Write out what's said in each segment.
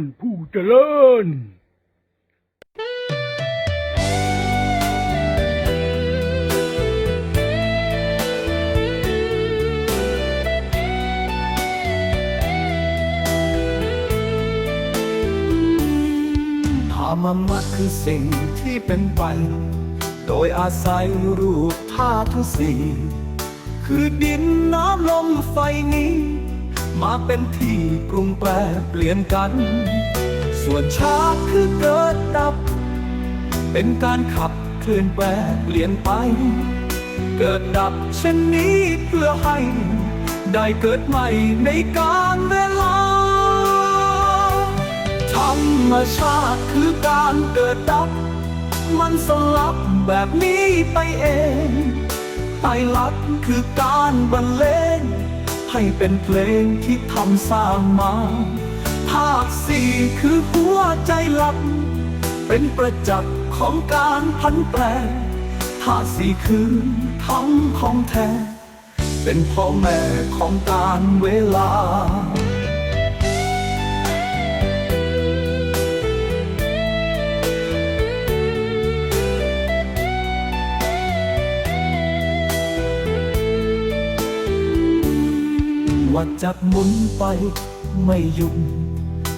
านผู้เจริญธรรมมัดคือสิ่งที่เป็นไป โดยอาศัยรูปธาตุทั้งสี่คือดินน้ำลมไฟนี้ มาเป็นที่ปรุงแปรเปลี่ยนกัน ส่วนชาคือเกิดดับ เป็นการขับเคลื่อนแปรเปลี่ยนไป เกิดดับเช่นนี้เพื่อให้ ได้เกิดใหม่ในการเวลา ธรรมชาติคือการเกิดดับ มันสลับแบบนี้ไปเองไตรลักษณ์คือการบรรเลง ให้เป็นเพลงที่ทำสร้างมา ภาคสี่คือหัวใจหลัก เป็นประจักษ์ของการพันแปรภาคสี่คือทั้งของแท้ เป็นพ่อแม่ของการเวลา ว่าจะหมุนไปไม่หยุด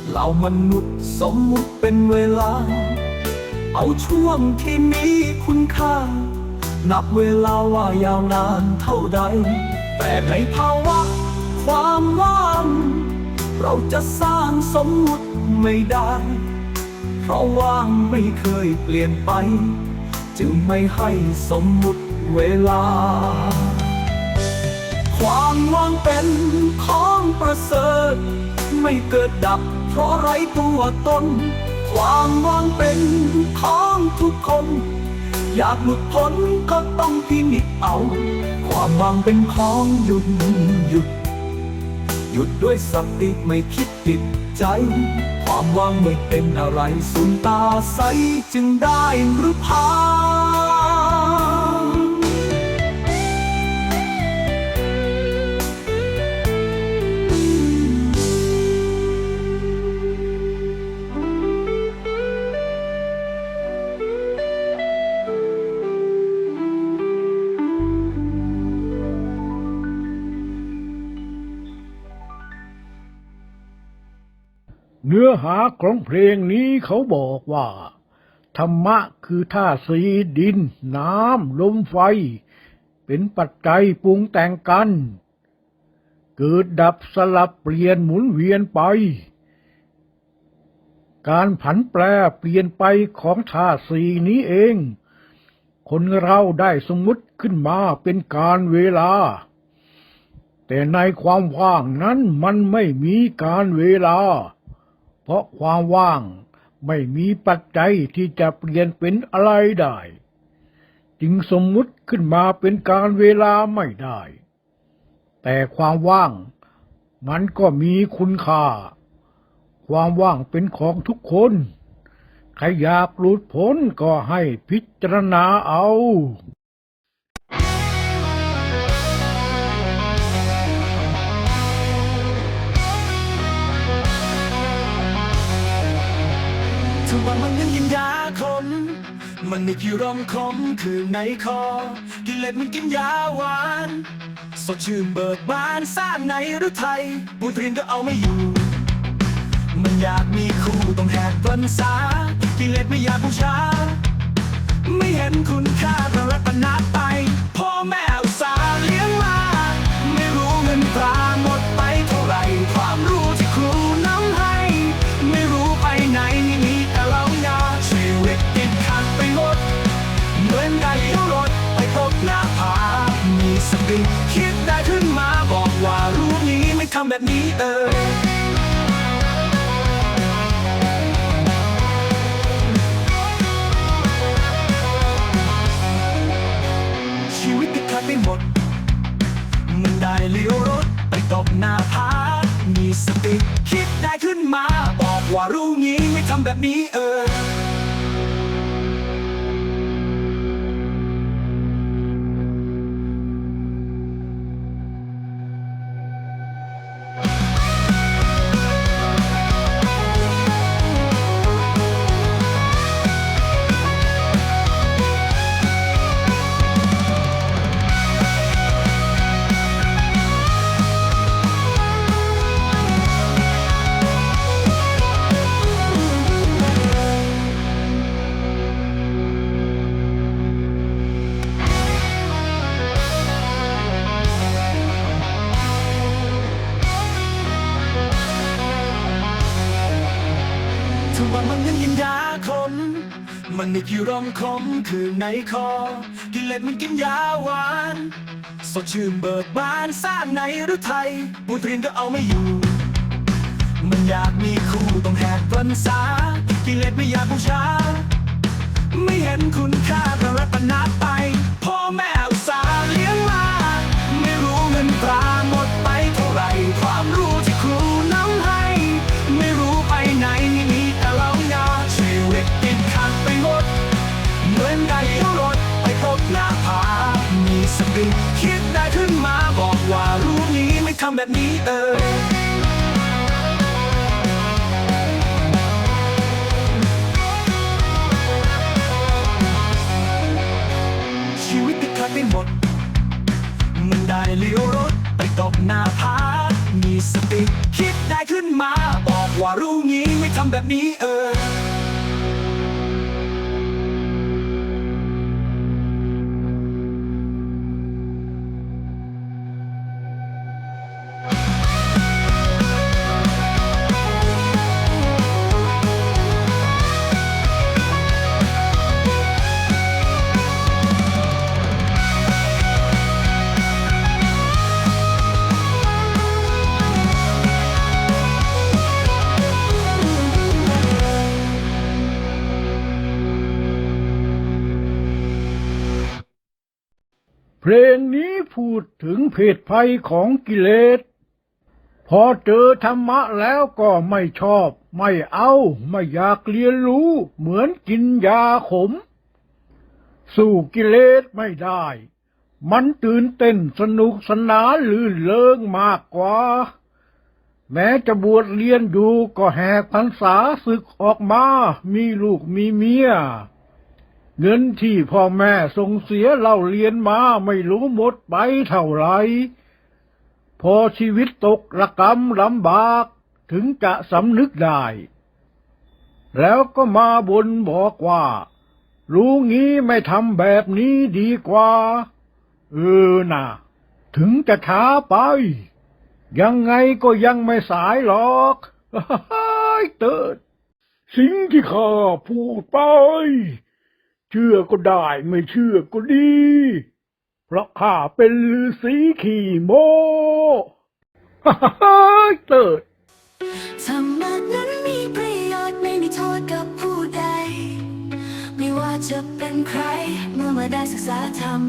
เหล่ามนุษย์สมมุติเป็นเวลา เอาช่วงที่มีคุณค่า นับเวลาว่ายาวนานเท่าใด แต่ในภาวะความว่าง เราจะสร้างสมมุติไม่ได้ เพราะว่างไม่เคยเปลี่ยนไป จึงไม่ให้สมมุติเวลา ความว่างเป็น ประเสริฐ ไม่เกิดดับเพราะไร้ตัวตน ความว่างเป็นของทุกคน อยากหลุดพ้นก็ต้องพินิจเอา ความว่างเป็นของหยุดหยุด หยุดด้วยสติไม่คิดติดใจ ความว่างไม่เป็นอะไรสุนตาใสจึงได้หรือพา เนื้อหาของเพลงนี้เขาบอกว่า ธรรมะคือท่าสีดิน น้ำ ลมไฟ เป็นปัจจัยปรุงแต่งกัน เกิดดับสลับเปลี่ยนหมุนเวียนไป การผันแปรเปลี่ยนไปของธาสีนี้เอง คนเราได้สมมุติขึ้นมาเป็นการเวลา แต่ในความว่างนั้นมันไม่มีการเวลา เพราะความว่างไม่มีปัจจัยที่จะเปลี่ยนเป็นอะไรได้ จึงสมมุติขึ้นมาเป็นการเวลาไม่ได้ แต่ความว่าง มันก็มีคุณค่า ความว่างเป็นของทุกคน ใครอยากหลุดพ้นก็ให้พิจารณาเอา วันมันยังกินยาคมมันในพิรมคมคือในคอกิเลสมันกินยาหวาน สดชื่นเบิกบานสร้างในหรือไทยพูดเรียนก็เอาไม่อยู่ มันอยากมีคู่ต้องแหกพรรษากิเลสไม่อยากบูชา ไม่เห็นคุณค่าพระรัตนไปพ่อแม่อุตส่า มีสติคิดได้ขึ้นมาบอกว่ารู้นี้ไม่ทำแบบนี้เออชีวิตติดขัดไปหมด มันได้เลี้ยวรถไปตบหน้าผามีสติ คิดได้ขึ้นมา บอกว่ารู้งี้ไม่ทำแบบนี้เออ กินยาขม มันในผิวรอมคมคือในคอ กิเลสมันกินยาหวาน สดชื่นเบิกบานสร้างในรือไทยบูตรินก็เอาไม่อยู่ มันอยากมีคู่ต้องแหกพรรษากิเลสไม่อยากบูชา ไม่เห็นคุณค่า คิดได้ขึ้นมาบอกว่ารู้นี้ไม่ทำแบบนี้เออชีวิตติดขัดไปหมด มันได้เลี้ยวรถไปตกหน้าผามีสติ คิดได้ขึ้นมาบอกว่ารู้งี้ไม่ทำแบบนี้ เพลงนี้พูดถึงเพศภัยของกิเลส พอเจอธรรมะแล้วก็ไม่ชอบ ไม่เอาไม่อยากเรียนรู้ เหมือนกินยาขม สู้กิเลสไม่ได้ มันตื่นเต้นสนุกสนานลื่นเลิงมากกว่า แม้จะบวชเรียนอยู่ก็แหกพรรษาศึกออกมา มีลูกมีเมีย เงินที่พ่อแม่ส่งเสียเล่าเรียนมาไม่รู้หมดไปเท่าไร พอชีวิตตกระกำลำบากถึงจะสำนึกได้ แล้วก็มาบนบอกว่า รู้งี้ไม่ทำแบบนี้ดีกว่า เออน่ะถึงจะช้าไป ยังไงก็ยังไม่สายหรอกเติดสิ่งที่ข้าพูดไป เชื่อก็ได้ไม่เชื่อก็ดี เพราะข้าเป็นฤาษีขี่โมเติดธรรมะนั้นมีประโยชน์ไม่มีโทษกับผู้ใด ไม่ว่าจะเป็นใครเมื่อมาได้ศึกษาธรรม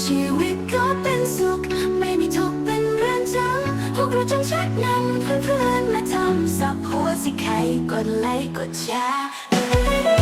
ชีวิตก็เป็นสุข ไม่มีทุกข์เป็นเรื่องจำพวกเราจงชักนำเพื่อนเพื่อนๆมาทำสับหัวสิใครกดไลค์กดแชร์ Thank you.